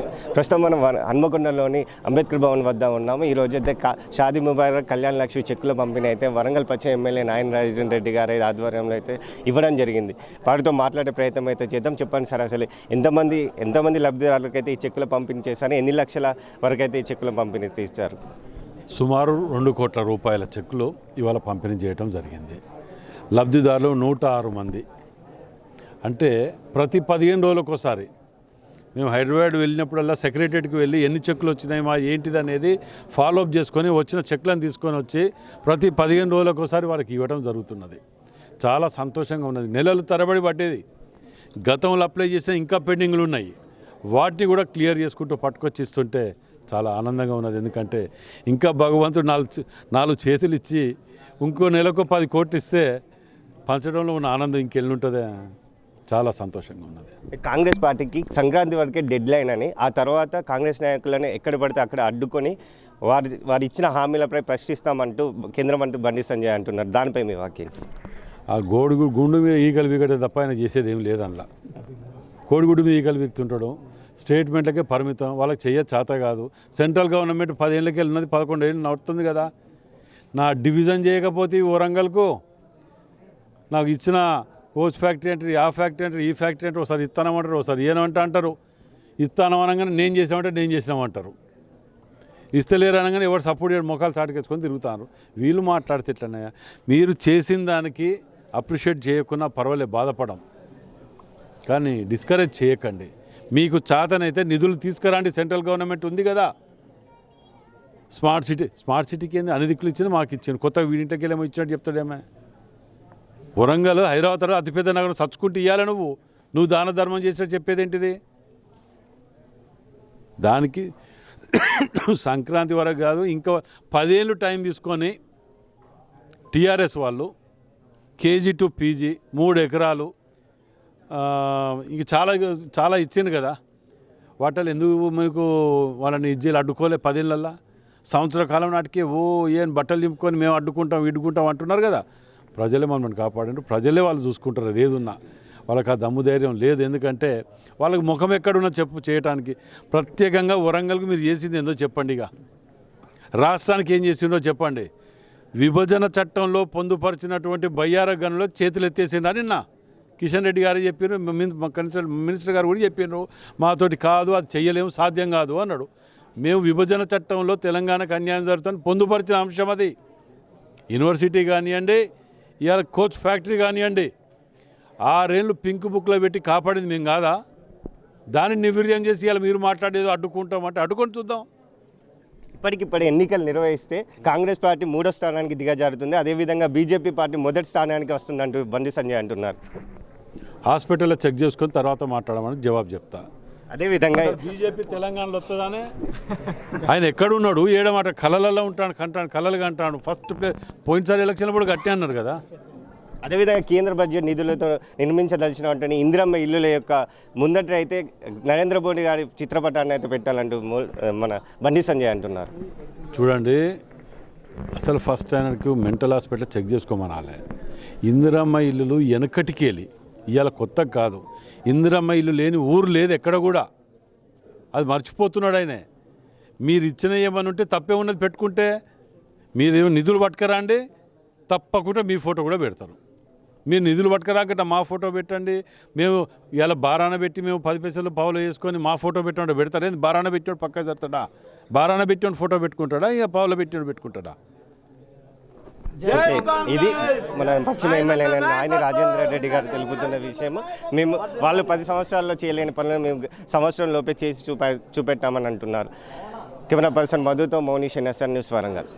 ప్రస్తుతం మనం హన్మకొండలోని అంబేద్కర్ భవన్ వద్ద ఉన్నాము. ఈ అయితే కా- షాదీ ముబారక్ కళ్యాణ్ లక్ష్మి చెక్కుల పంపిణీ అయితే వరంగల్ పచ్చ ఎమ్మెల్యే నాయన రాజేంద్ర రెడ్డి గారి ఆధ్వర్యంలో అయితే ఇవ్వడం జరిగింది. వారితో మాట్లాడే ప్రయత్నం అయితే చేద్దాం. చెప్పండి సార్ అసలు ఎంతమంది ఎంతమంది లబ్ధిదారులకు అయితే ఈ చెక్కుల పంపిణీ చేశారు? ఎన్ని లక్షల వరకు అయితే ఈ చెక్కుల పంపిణీ తీస్తారు సుమారు రెండు కోట్ల రూపాయల చెక్కులు ఇవాళ పంపిణీ చేయడం జరిగింది. లబ్ధిదారులు నూట ఆరు మంది. అంటే ప్రతి పదిహేను రోజులకు ఒకసారి మేము హైదరాబాద్ వెళ్ళినప్పుడల్లా సెక్రటరీకి వెళ్ళి ఎన్ని చెక్కులు వచ్చినాయి మా ఏంటిది అనేది ఫాలోఅప్ చేసుకొని వచ్చిన చెక్లను తీసుకొని వచ్చి ప్రతి పదిహేను రోజులకు ఒకసారి వారికి ఇవ్వడం జరుగుతున్నది. చాలా సంతోషంగా ఉన్నది. నెలలు తరబడి పట్టేది. గతంలో అప్లై చేసిన ఇంకా పెండింగ్లు ఉన్నాయి. వాటిని కూడా క్లియర్ చేసుకుంటూ పట్టుకొచ్చి ఇస్తుంటే చాలా ఆనందంగా ఉన్నది. ఎందుకంటే ఇంకా భగవంతుడు నాలుగు నాలుగు చేతులు ఇచ్చి ఇంకో నెలకు పది కోట్లు ఇస్తే పంచడంలో ఉన్న ఆనందం ఇంకెళ్ళి ఉంటుందా చాలా సంతోషంగా ఉన్నది. కాంగ్రెస్ పార్టీకి సంక్రాంతి వరకే డెడ్ లైన్ అని ఆ తర్వాత కాంగ్రెస్ నాయకులను ఎక్కడ పడితే అక్కడ అడ్డుకొని వారి వారు ఇచ్చిన హామీలపై ప్రశ్నిస్తామంటూ కేంద్ర మంత్రి బండి సంజయ్ అంటున్నారు. దానిపై మీ వాక్యం. ఆ గోడుగు గుండు మీద ఈగలు బీగటే తప్ప ఆయన చేసేది ఏం లేదు అందులో కోడిగుడ్డు మీద ఈగలు బీగుతుంటాడు స్టేట్మెంట్లకే పరిమితం వాళ్ళకి చెయ్య చేత కాదు. సెంట్రల్ గవర్నమెంట్ పదేళ్ళకి వెళ్ళినది పదకొండు ఏళ్ళు నడుస్తుంది కదా. నా డివిజన్ చేయకపోతే వరంగల్కు నాకు ఇచ్చిన కోచ్ ఫ్యాక్టరీ అంటారు ఆ ఫ్యాక్టరీ అంటారు ఈ ఫ్యాక్టరీ అంటారు ఒకసారి ఇస్తానమంటారు ఒకసారి ఏమంటా అంటారు. ఇస్తాను అనగానే నేను చేసామంటే నేను చేసినామంటారు ఇస్తలేరు అనగానే ఎవరు సపోర్ట్ చేయడం ముఖాలు చాటుకేసుకొని తిరుగుతారు. వీళ్ళు మాట్లాడితే ఎట్లన్నాయా మీరు చేసిన దానికి అప్రిషియేట్ చేయకుండా పర్వాలేదు బాధపడం. కానీ డిస్కరేజ్ చేయకండి. మీకు చాతనైతే నిధులు తీసుకురండి సెంట్రల్ గవర్నమెంట్ ఉంది కదా. స్మార్ట్ సిటీ స్మార్ట్ సిటీకి ఏంది? అన్ని దిక్కులు ఇచ్చింది మాకు ఇచ్చింది కొత్త వీడింటికి వెళ్ళేమో ఇచ్చినట్టు చెప్తాడేమే? వరంగల్ హైదరాబాద్ అతిపెద్ద నగరం చచ్చుకుంటూ ఇవ్వాలి నువ్వు. నువ్వు దాన ధర్మం చేసినట్టు చెప్పేది ఏంటిది? దానికి సంక్రాంతి వరకు కాదు ఇంకా పదేళ్ళు టైం తీసుకొని టీఆర్ఎస్ వాళ్ళు కేజీ టు పీజీ మూడు ఎకరాలు ఇంక చాలా చాలా ఇచ్చింది కదా. వాటలు ఎందుకు మీకు వాళ్ళని ఇజ్జీలు అడ్డుకోలే పదేళ్ళల్లో? సంవత్సర కాలం నాటికి ఓ ఏం బట్టలు దింపుకొని మేము అడ్డుకుంటాం ఇడ్డుకుంటాం అంటున్నారు కదా. ప్రజలే మమ్మల్ని కాపాడండి. ప్రజలే వాళ్ళు చూసుకుంటారు అది వాళ్ళకి ఆ దమ్ము ధైర్యం లేదు. ఎందుకంటే వాళ్ళకి ముఖం ఎక్కడున్నా చెప్పు చేయటానికి. ప్రత్యేకంగా వరంగల్కి మీరు చేసింది ఏందో చెప్పండి ఇక. రాష్ట్రానికి ఏం చేసిండో చెప్పండి. విభజన చట్టంలో పొందుపరిచినటువంటి బయ్యార గనులో చేతులు అని నా కిషన్ రెడ్డి గారు చెప్పారు కన్సల్ మినిస్టర్ గారు కూడా చెప్పారు మాతోటి కాదు అది చెయ్యలేము సాధ్యం కాదు అన్నాడు. మేము విభజన చట్టంలో తెలంగాణకు అన్యాయం జరుగుతుంది పొందుపరిచిన అంశం అది. యూనివర్సిటీ కానివ్వండి ఇవాళ కోచ్ ఫ్యాక్టరీ కానివ్వండి ఆరేళ్ళు పింక్ బుక్లో పెట్టి కాపాడింది మేము కాదా? దాన్ని నిర్వీర్యం చేసి ఇవాళ మీరు మాట్లాడేదో అడ్డుకుంటామంటే అడ్డుకొని చూద్దాం. ఇప్పటికిప్పుడు ఎన్నికలు నిర్వహిస్తే కాంగ్రెస్ పార్టీ మూడో స్థానానికి దిగజారుతుంది అదేవిధంగా బీజేపీ పార్టీ మొదటి స్థానానికి వస్తుందంటూ బండి సంజయ్ అంటున్నారు. హాస్పిటల్లో చెక్ చేసుకొని తర్వాత మాట్లాడమని జవాబు చెప్తా. అదేవిధంగా బీజేపీ తెలంగాణలో వస్తుందానే? ఆయన ఎక్కడున్నాడు? ఏడమాట కళలలో ఉంటాడు కంటాడు కళలుగా అంటాడు ఫస్ట్ ప్లే పోయినసారి ఎలక్షన్ కూడా గట్టి అన్నారు కదా. అదేవిధంగా కేంద్ర బడ్జెట్ నిధులతో నిర్మించదలిచినటువంటి ఇందిరమ్మ ఇల్లుల యొక్క ముందట అయితే నరేంద్ర మోడీ గారి చిత్రపటాన్ని అయితే పెట్టాలంటూ మన బండి సంజయ్ అంటున్నారు. చూడండి అసలు ఫస్ట్ ఆయనకు మెంటల్ హాస్పిటల్ చెక్ చేసుకోమనాలి. ఇందిరమ్మ ఇల్లులు వెనకటికేలి ఇవాళ కొత్త కాదు. ఇందిరమ్మ ఇల్లు లేని ఊరు లేదు ఎక్కడ కూడా. అది మర్చిపోతున్నాడు ఆయనే. మీరు ఇచ్చిన ఏమని ఉంటే తప్పే ఉన్నది పెట్టుకుంటే మీరేమో నిధులు పట్టుకరా అండి. తప్పకుండా మీ ఫోటో కూడా పెడతారు. మీరు నిధులు పట్టుకరాకట మా ఫోటో పెట్టండి. మేము ఇలా బారాన పెట్టి మేము పది పైసలు పావులు వేసుకొని మా ఫోటో పెట్టినట్టు పెడతారు ఏంది బారాన పెట్టినోడు పక్క జరుగుతాడా బారాన పెట్టినోడు ఫోటో పెట్టుకుంటాడా? ఇక పావులు పెట్టినోడు పెట్టుకుంటాడా? ఇది మన పశ్చిమ ఎమ్మెల్యే నాయని రాజేంద్ర రెడ్డి గారు తెలుపుతున్న విషయం మేము వాళ్ళు పది సంవత్సరాల్లో చేయలేని పనులు మేము సంవత్సరం లోపే చేసి చూప చూపెట్టామని అంటున్నారు. కెమెరా పర్సన్ మధుతో మౌనీష్ ఎన్ఎస్ఆర్ న్యూస్ వరంగల్.